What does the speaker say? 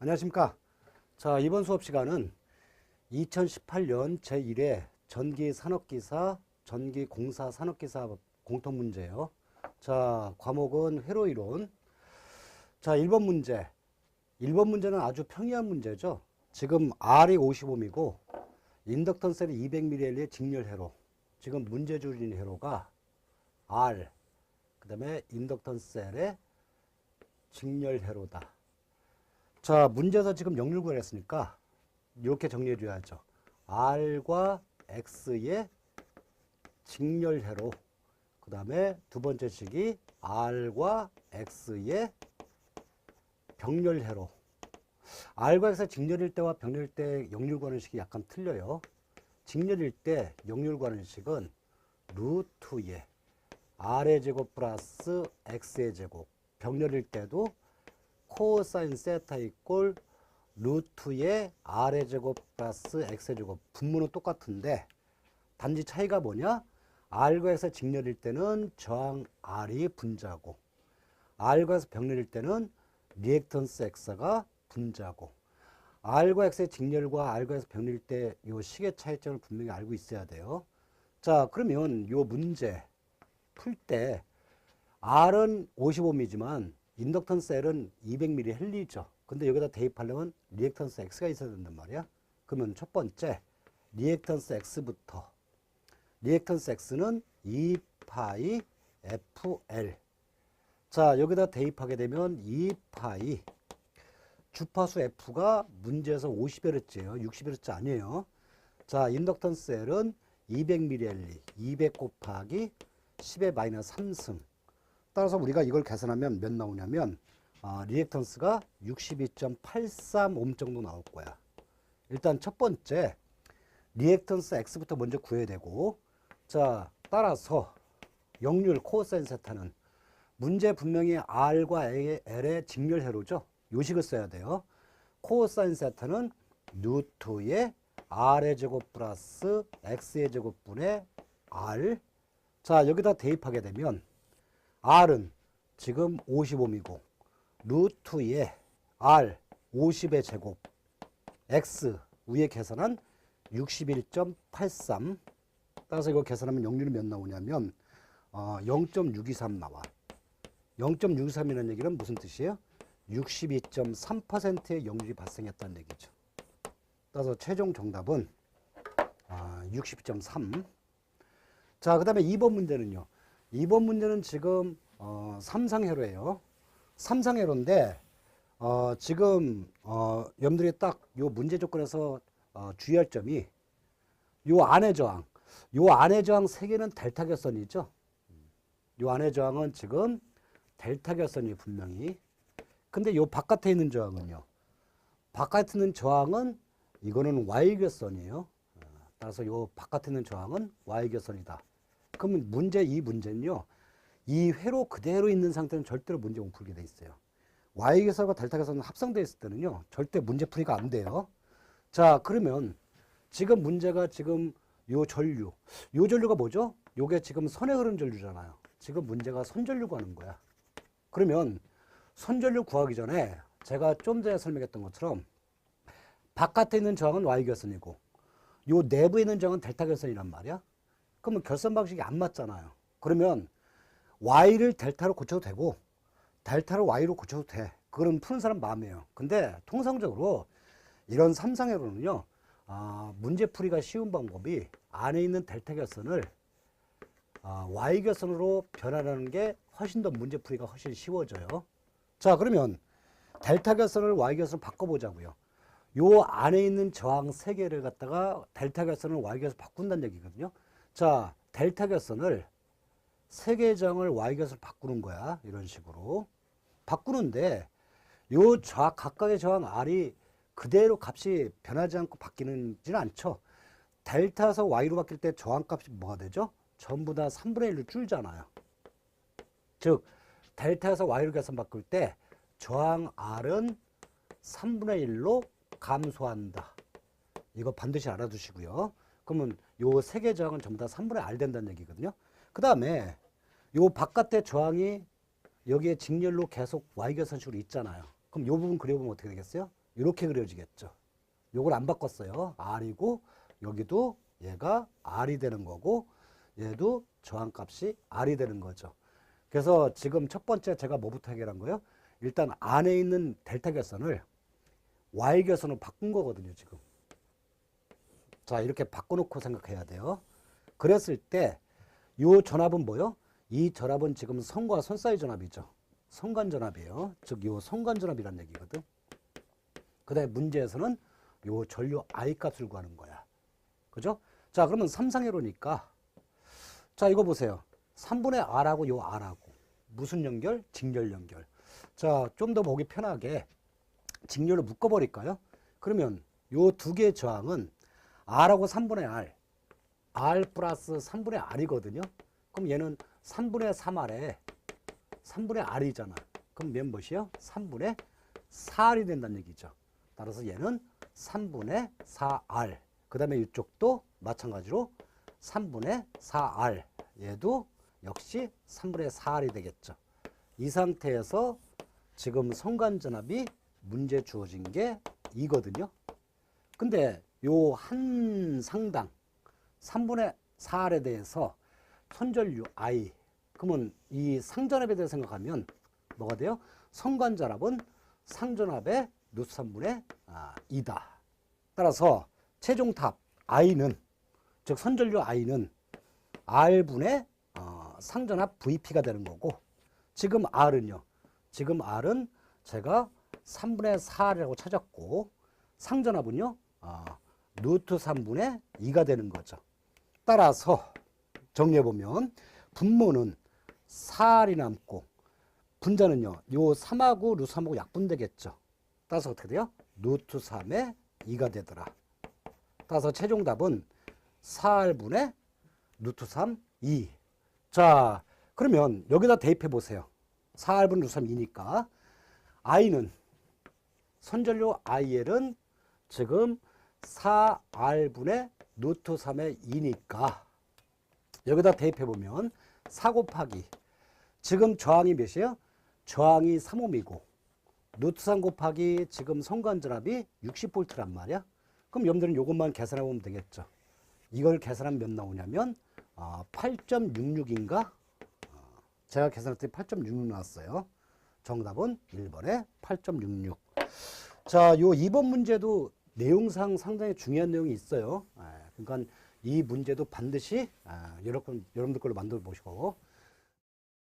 안녕하십니까. 자, 이번 수업 시간은 2018년 제1회 전기 산업기사, 전기 공사 산업기사 공통 문제예요. 자, 과목은 회로이론. 자, 1번 문제. 1번 문제는 아주 평이한 문제죠. 지금 R이 55mm이고 인덕턴 셀이 200ml의 직렬 회로. 지금 문제 줄인 회로가 R. 그 다음에 인덕턴 셀의 직렬 회로다. 자, 문제에서 지금 역률 구했으니까 이렇게 정리해 줘야죠. R과 X의 직렬회로. 그 다음에 두 번째 식이 R과 X의 병렬회로. R과 X의 직렬일 때와 병렬일 때 역률 구하는 식이 약간 틀려요. 직렬일 때 역률 구하는 식은 루트의 R의 제곱 플러스 X의 제곱. 병렬일 때도 코사인 세타 이꼴 루트의 R의 제곱 플러스 X의 제곱 분모는 똑같은데 단지 차이가 뭐냐? R과 X의 직렬일 때는 저항 R이 분자고 R과 X 병렬일 때는 리액턴스 X가 분자고 R과 X의 직렬과 R과 X 병렬일 때 이 식의 차이점을 분명히 알고 있어야 돼요. 자 그러면 이 문제 풀 때 R은 55mm지만 인덕턴 셀은 200mm 헬리죠. 근데 여기다 대입하려면 리액턴스 X가 있어야 된단 말이야. 그러면 첫 번째 리액턴스 X부터 리액턴스 X는 2파이 FL 자 여기다 대입하게 되면 2파이 주파수 F가 문제에서 50Hz예요. 60Hz 아니에요. 자 인덕턴스 셀은 200mL 200 곱하기 10의 마이너스 3승 따라서 우리가 이걸 계산하면 몇 나오냐면 아, 리액턴스가 62.83옴 정도 나올 거야. 일단 첫 번째 리액턴스 X부터 먼저 구해야 되고 자 따라서 역률 코사인 세타는 문제 분명히 R과 L의 직렬 회로죠. 요식을 써야 돼요. 코사인 세타는 루트의 R의 제곱 플러스 X의 제곱분의 R 자 여기다 대입하게 되면 R은 지금 55이고 루트의 R 50의 제곱 X 위에 계산한 61.83 따라서 이거 계산하면 역률이 몇 나오냐면 어, 0.623 나와 0.623이라는 얘기는 무슨 뜻이에요? 62.3%의 역률이 발생했다는 얘기죠 따라서 최종 정답은 아, 60.3 자, 그 다음에 2번 문제는요. 2번 문제는 지금 어, 삼상회로예요. 삼상회로인데 어, 지금 어, 여러분들이 딱 요 문제 조건에서 어, 주의할 점이 요 안의 저항, 요 안의 저항 세 개는 델타 결선이죠. 요 안의 저항은 지금 델타 결선이 분명히. 근데 요 바깥에 있는 저항은요. 바깥에 있는 저항은 이거는 Y 결선이에요. 어, 따라서 요 바깥에 있는 저항은 Y 결선이다. 그러면 문제 이 문제는요. 이 회로 그대로 있는 상태는 절대로 문제 못 풀게 돼 있어요. Y 계산과 델타 계산은 합성되어 있을 때는요. 절대 문제 풀이가 안 돼요. 자, 그러면 지금 문제가 지금 요 전류. 요 전류가 뭐죠? 요게 지금 선에 흐르는 전류잖아요. 지금 문제가 선전류 구하는 거야. 그러면 선전류 구하기 전에 제가 좀 전에 설명했던 것처럼 바깥에 있는 저항은 Y 결선이고 요 내부에 있는 저항은 델타 결선이란 말이야. 그러면 결선 방식이 안 맞잖아요. 그러면 y를 델타로 고쳐도 되고 델타를 y로 고쳐도 돼. 그건 푸는 사람 마음이에요. 근데 통상적으로 이런 삼상회로는요. 아, 문제 풀이가 쉬운 방법이 안에 있는 델타 결선을 아, y 결선으로 변환하는 게 훨씬 더 문제 풀이가 훨씬 쉬워져요. 자, 그러면 델타 결선을 y 결선으로 바꿔보자고요. 요 안에 있는 저항 세 개를 갖다가 델타 결선을 y 결선 바꾼다는 얘기거든요. 자, 델타 결선을 세 개의 저항을 y 결선을 바꾸는 거야. 이런 식으로. 바꾸는데 요 저, 각각의 저항 R이 그대로 값이 변하지 않고 바뀌는지는 않죠. 델타에서 y로 바뀔 때 저항 값이 뭐가 되죠? 전부 다 3분의 1로 줄잖아요. 즉, 델타에서 y로 계산 바꿀 때 저항 R은 3분의 1로 감소한다. 이거 반드시 알아두시고요. 그러면 요 세 개 저항은 전부 다 3분의 R 된다는 얘기거든요. 그 다음에 요 바깥의 저항이 여기에 직렬로 계속 Y결선식으로 있잖아요. 그럼 요 부분 그려보면 어떻게 되겠어요? 이렇게 그려지겠죠. 요걸 안 바꿨어요. R이고 여기도 얘가 R이 되는 거고 얘도 저항값이 R이 되는 거죠. 그래서 지금 첫 번째 제가 뭐부터 해결한 거예요? 일단 안에 있는 델타 결선을 Y 결선으로 바꾼 거거든요, 지금. 자, 이렇게 바꿔놓고 생각해야 돼요. 그랬을 때, 요 전압은 뭐요? 이 전압은 지금 선과 선 사이 전압이죠. 선간 전압이에요. 즉, 요 선간 전압이란 얘기거든. 그 다음에 문제에서는 요 전류 I 값을 구하는 거야. 그죠? 자, 그러면 삼상회로니까. 자, 이거 보세요. 3분의 R하고 요 R하고. 무슨 연결? 직렬 연결. 자, 좀 더 보기 편하게 직렬로 묶어버릴까요? 그러면 요 두 개의 저항은 R하고 3분의 R, R 플러스 3분의 R이거든요. 그럼 얘는 3분의 3R에 3분의 R이잖아. 그럼 무엇이요? 3분의 4R이 된다는 얘기죠. 따라서 얘는 3분의 4R. 그 다음에 이쪽도 마찬가지로 3분의 4R. 얘도 역시 3분의 4R이 되겠죠. 이 상태에서 지금 성간전압이 문제 주어진 게 이거든요. 근데 요 한 상당 3분의 4R에 대해서 선전류 I 그러면 이 상전압에 대해 생각하면 뭐가 돼요? 성간전압은 상전압의 누수 3분의 2다. 따라서 최종탑 I는 즉 선전류 I는 R분의 어, 상전압 VP가 되는 거고 지금 R은요. 지금 R은 제가 3분의 4라고 찾았고 상전압은요. 어, 루트 3분의 2가 되는 거죠. 따라서 정리해 보면 분모는 4R이 남고 분자는요. 요 3하고 루트 3하고 약분되겠죠. 따라서 어떻게 돼요? 루트 3의 2가 되더라. 따라서 최종 답은 4R분의 루트 3, 2. 자, 그러면 여기다 대입해 보세요. 4R분 루트 3, 2니까 I는 선전료 IL은 지금 4R분의 루트 3의 2니까 여기다 대입해 보면 4 곱하기 지금 저항이 몇이에요? 저항이 3옴이고 루트 3 곱하기 지금 성간전압이 60V란 말이야. 그럼 여러분들은 이것만 계산해 보면 되겠죠. 이걸 계산하면 몇 나오냐면 아, 8.66인가? 제가 계산할 때 8.66 나왔어요. 정답은 1번에 8.66. 자, 요 2번 문제도 내용상 상당히 중요한 내용이 있어요. 아, 그러니까 이 문제도 반드시 아, 여러분, 여러분들 걸로 만들어 보시고